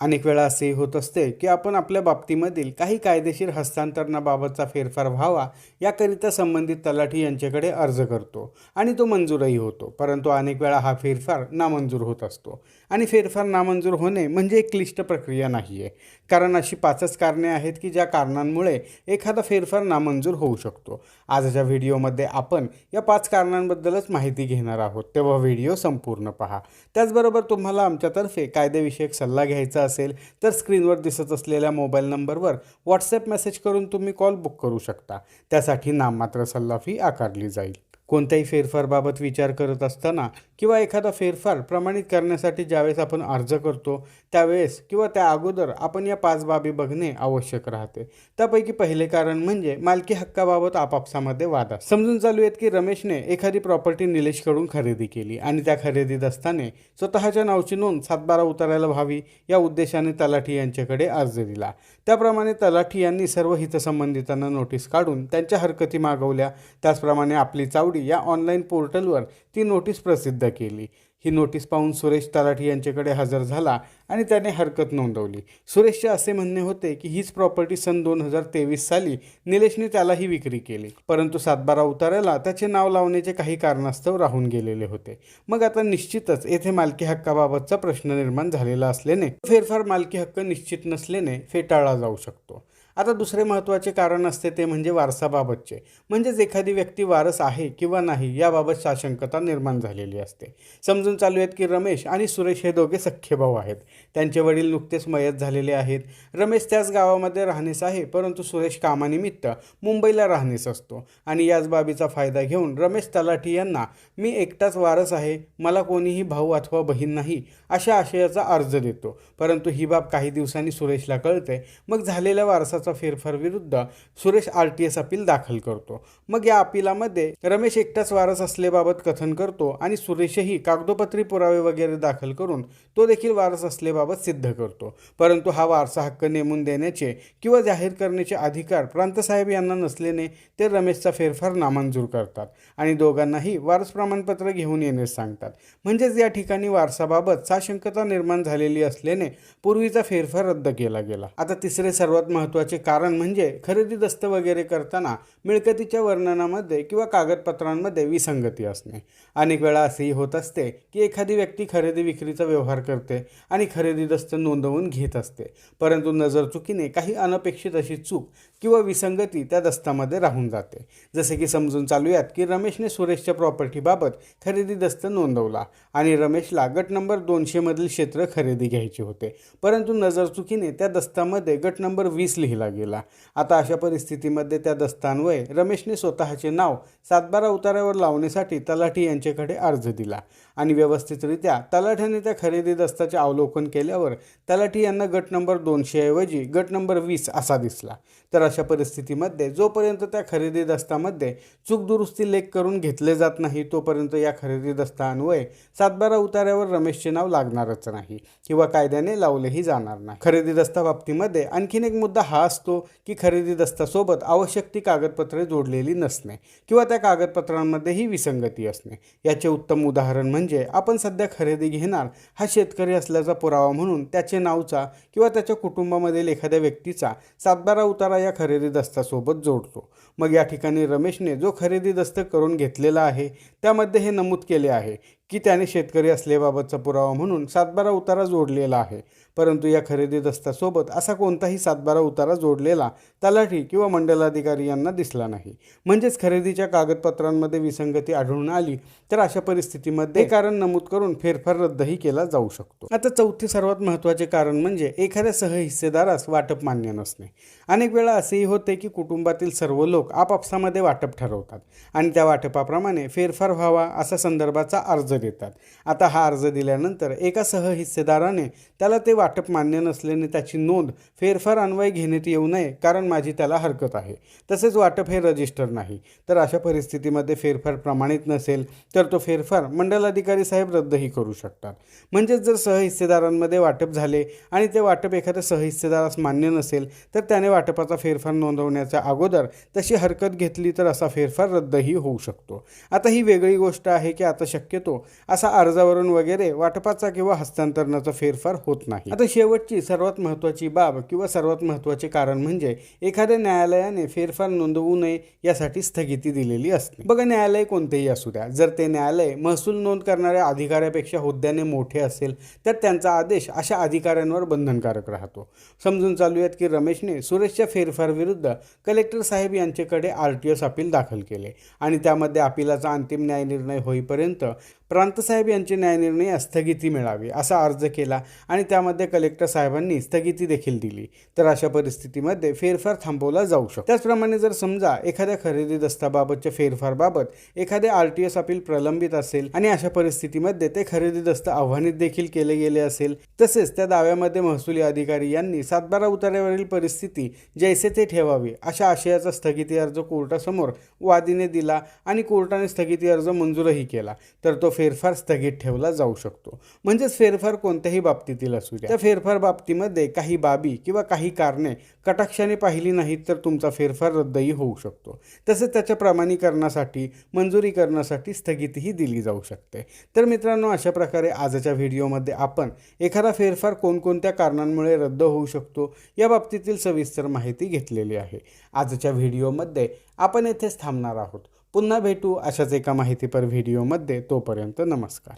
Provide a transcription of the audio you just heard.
अनेक वेळा असेही होत असते की आपण आपल्या बाबतीमधील काही कायदेशीर हस्तांतरणाबाबतचा फेरफार व्हावा याकरिता संबंधित तलाठी यांच्याकडे अर्ज करतो आणि तो मंजूरही होतो. परंतु अनेक वेळा हा फेरफार नामंजूर होत असतो. आणि फेरफार नामंजूर होणे म्हणजे एक क्लिष्ट प्रक्रिया नाही आहे कारण अशी पाचच कारणे आहेत की ज्या कारणांमुळे एखादा फेरफार नामंजूर होऊ शकतो. आजच्या व्हिडिओमध्ये आपण या पाच कारणांबद्दलच माहिती घेणार आहोत. तेव्हा व्हिडिओ संपूर्ण पहा. त्याचबरोबर तुम्हाला आमच्यातर्फे कायदेविषयक सल्ला घ्यायचा असेल तर स्क्रीनवर दिसत असलेल्या मोबाईल नंबरवर व्हॉट्सॲप मेसेज करून तुम्ही कॉल बुक करू शकता. त्यासाठी नाममात्र सल्ला फी आकारली जाईल. कोणत्याही फेरफारबाबत विचार करत असताना किंवा एखादा फेरफार प्रमाणित करण्यासाठी ज्यावेळेस आपण अर्ज करतो त्यावेळेस किंवा त्या अगोदर आपण या पाच बाबी बघणे आवश्यक राहते. त्यापैकी पहिले कारण म्हणजे मालकी हक्काबाबत आपापसामध्ये वाद समजून चालू आहेत की रमेशने एखादी प्रॉपर्टी निलेशकडून खरेदी केली आणि त्या खरेदीत असताना स्वतःच्या नावची नोंद सातबारा उतारायला व्हावी या उद्देशाने तलाठी यांच्याकडे अर्ज दिला. त्याप्रमाणे तलाठी यांनी सर्व हितसंबंधितांना नोटीस काढून त्यांच्या हरकती मागवल्या. त्याचप्रमाणे आपली चावडी या ऑनलाईन पोर्टलवर ती नोटीस प्रसिद्ध केली. ही नोटीस पाहून सुरेश तलाठी यांच्याकडे हजर झाला आणि त्याने हरकत नोंदवली. सुरेशचे असे म्हणणे होते की हीच प्रॉपर्टी सन दोन हजार तेवीस साली निलेशने त्याला ही विक्री केली. परंतु सातबारा उतारायला त्याचे नाव लावण्याचे काही कारणास्तव राहून गेलेले होते. मग आता निश्चितच येथे मालकी हक्काबाबतचा प्रश्न निर्माण झालेला असल्याने फेरफार मालकी हक्क निश्चित नसल्याने फेटाळला जाऊ शकतो. आता दुसरे महत्त्वाचे कारण असते ते म्हणजे वारसाबाबतचे. म्हणजेच एखादी व्यक्ती वारस आहे किंवा नाही याबाबत साशंकता निर्माण झालेली असते. समजून चालू आहेत की रमेश आणि सुरेश हे दोघे सख्खे भाऊ आहेत. त्यांचे वडील नुकतेच मयत झालेले आहेत. रमेश त्याच गावामध्ये राहणेस आहे परंतु सुरेश कामानिमित्त मुंबईला राहणेस असतो. आणि याच बाबीचा फायदा घेऊन रमेश तलाठी यांना मी एकटाच वारस आहे मला कोणीही भाऊ अथवा बहीण नाही अशा आशयाचा अर्ज देतो. परंतु ही बाब काही दिवसांनी सुरेशला कळते. मग झालेल्या वारसाचा फेरफार विरुद्ध Suresh R T S appeal दाखल करतो. मग या अपिलामध्ये रमेश एकटाच वारस असल्याबाबत कथन करतो आणि सुरेशही कागदोपत्री पुरावे वगैरे दाखल करून तो देखील वारस असल्याबाबत सिद्ध करतो. परंतु हा वारसा हक्क नेमून देण्याचे किंवा जाहीर करण्याचे अधिकार प्रांतसाहेब यांना नसल्याने ते रमेशचा फेरफार नामंजूर करतात आणि दोघांनाही वारस प्रमाणपत्र घेऊन येण्यास सांगतात. म्हणजेच या ठिकाणी वारसाबाबत साशंकता निर्माण झालेली असल्याने पूर्वीचा फेरफार रद्द केला गेला. आता तिसरे सर्वात महत्त्वाचे कारण म्हणजे खरेदी दस्त वगैरे करताना मिळकतीच्या वर्णनामध्ये किंवा कागदपत्रांमध्ये विसंगती असणे. अनेक वेळा असेही होत असते की एखादी व्यक्ती खरेदी विक्रीचा व्यवहार करते आणि खरेदी दस्त नोंदवून घेत असते. परंतु नजर चुकीने काही अनपेक्षित अशी चूक किंवा विसंगती त्या दस्तामध्ये राहून जाते. जसे की समजून चालूयात की रमेशने सुरेशच्या प्रॉपर्टीबाबत खरेदी दस्त नोंदवला आणि रमेशला गट नंबर दोनशेमधील क्षेत्र खरेदी घ्यायचे होते. परंतु नजर चुकीने त्या दस्तामध्ये गट नंबर वीस लिहिला गेला. आता अशा परिस्थितीमध्ये त्या दस्तान्वये रमेशने स्वतःचे नाव सातबारा उतारावर लावण्यासाठी तलाठी यांच्याकडे अर्ज दिला. आणि व्यवस्थितरित्या तलाठ्याने त्या खरेदी दस्ताचे अवलोकन केल्यावर तलाठी यांना गट नंबर दोनशेऐवजी गट नंबर वीस असा दिसला. तर अशा परिस्थितीमध्ये जोपर्यंत त्या खरेदी दस्तामध्ये चूक दुरुस्ती लेख करून घेतले जात नाही तोपर्यंत या खरेदी दस्तान्वये सातबारा उतार्यावर रमेशचे नाव लागणारच नाही किंवा कायद्याने लावलेही जाणार नाही. खरेदी दस्ता बाबतीमध्ये आणखीन एक मुद्दा हा असतो की खरेदी दस्तासोबत आवश्यक ती कागदपत्रे जोडलेली नसणे किंवा त्या कागदपत्रांमध्येही विसंगती असणे. याचे उत्तम उदाहरण म्हणजे म्हणजे आपण सध्या खरेदी घेणार हा शेतकरी असल्याचा पुरावा म्हणून त्याचे नावचा किंवा त्याच्या कुटुंबामधील एखाद्या व्यक्तीचा सातबारा उतारा या खरेदी दस्तासोबत जोडतो. मग या ठिकाणी रमेशने जो खरेदी दस्त करून घेतलेला आहे त्यामध्ये हे नमूद केले आहे की त्याने शेतकरी असल्याबाबतचा पुरावा म्हणून सातबारा उतारा जोडलेला आहे. परंतु या खरेदी दस्तासोबत असा कोणताही सातबारा उतारा जोडलेला तलाठी किंवा मंडलाधिकारी यांना दिसला नाही. म्हणजेच खरेदीच्या कागदपत्रांमध्ये विसंगती आढळून आली तर अशा परिस्थितीमध्ये कारण नमूद करून फेरफार रद्दही केला जाऊ शकतो. आता चौथे सर्वात महत्त्वाचे कारण म्हणजे एखाद्या सहहिस्सेदारास वाटप मान्य नसणे. अनेक वेळा असेही होते की कुटुंबातील सर्व लोक आपापसामध्ये वाटप ठरवतात आणि त्या वाटपाप्रमाणे फेरफार व्हावा असा संदर्भाचा अर्ज देतात. आता हा अर्ज दिल्यानंतर एका सहहिस्सेदाराने त्याला ते वाटप वाटप मान्य नसल्याने त्याची नोंद फेरफार अन्वय घेण्यात येऊ नये कारण माझी त्याला हरकत आहे. तसेच वाटप हे रजिस्टर नाही. तर अशा परिस्थितीमध्ये फेरफार प्रमाणित नसेल तर तो फेरफार मंडलाधिकारी साहेब रद्दही करू शकतात. म्हणजेच जर सहहिस्सेदारांमध्ये वाटप झाले आणि ते वाटप एखाद्या सहहिस्सेदारास मान्य नसेल तर त्याने वाटपाचा फेरफार नोंदवण्याच्या अगोदर तशी हरकत घेतली तर असा फेरफार रद्दही होऊ शकतो. आता ही वेगळी गोष्ट आहे की आता शक्यतो असा अर्जावरून वगैरे वाटपाचा किंवा हस्तांतरणाचा फेरफार होत नाही. आता शेवटची सर्वात महत्त्वाची बाब किंवा सर्वात महत्त्वाचे कारण म्हणजे एखाद्या न्यायालयाने फेरफार नोंदवू नये यासाठी स्थगिती दिलेली असते. बघा न्यायालय कोणतेही असू द्या. जर ते न्यायालय महसूल नोंद करणाऱ्या अधिकाऱ्यापेक्षा हुद्द्याने मोठे असेल तर त्यांचा आदेश अशा अधिकाऱ्यांवर बंधनकारक राहतो. समजून चालूयात की रमेशने सुरेशच्या फेरफार विरुद्ध कलेक्टर साहेब यांच्याकडे आर टी एस अपील दाखल केले आणि त्यामध्ये अपिलाचा अंतिम न्यायनिर्णय होईपर्यंत प्रांतसाहेब यांचे न्यायनिर्णय स्थगिती मिळावी असा अर्ज केला आणि त्यामध्ये कलेक्टर साहेबांनी स्थगिती देखील दिली. तर अशा परिस्थितीमध्ये फेरफार थांबवला जाऊ शकतो. त्याचप्रमाणे जर समजा एखाद्या खरेदी दस्ताबाबतच्या फेरफारबाबत एखादे आर टी एस अपील प्रलंबित असेल आणि अशा परिस्थितीमध्ये ते खरेदी दस्त आव्हानित देखील केले गेले असेल तसेच त्या दाव्यामध्ये महसुली अधिकारी यांनी सातबारा उतार्यावरील परिस्थिती जैसे ते ठेवावी अशा आशयाचा स्थगिती अर्ज कोर्टासमोर वादीने दिला आणि कोर्टाने स्थगिती अर्ज मंजूरही केला. तर तो फेरफार स्थगित ठेवला जाऊ शकतो. म्हणजेच फेरफार कोणत्याही बाबतीतील असू द्या. त्या फेरफार बाबतीमध्ये काही बाबी किंवा काही कारणे कटाक्षाने पाहिली नाहीत तर तुमचा फेरफार रद्दही होऊ शकतो. तसेच त्याच्या प्रमाणीकरणासाठी मंजुरी करण्यासाठी स्थगितीही दिली जाऊ शकते. तर मित्रांनो अशा प्रकारे आजच्या व्हिडिओमध्ये आपण एखादा फेरफार कोणकोणत्या कारणांमुळे रद्द होऊ शकतो या बाबतीतील सविस्तर माहिती घेतलेली आहे. आजच्या व्हिडिओमध्ये आपण येथेच थांबणार आहोत. पुन्हा भेटू अशाच एका माहितीपर व्हिडिओमध्ये. तोपर्यंत नमस्कार.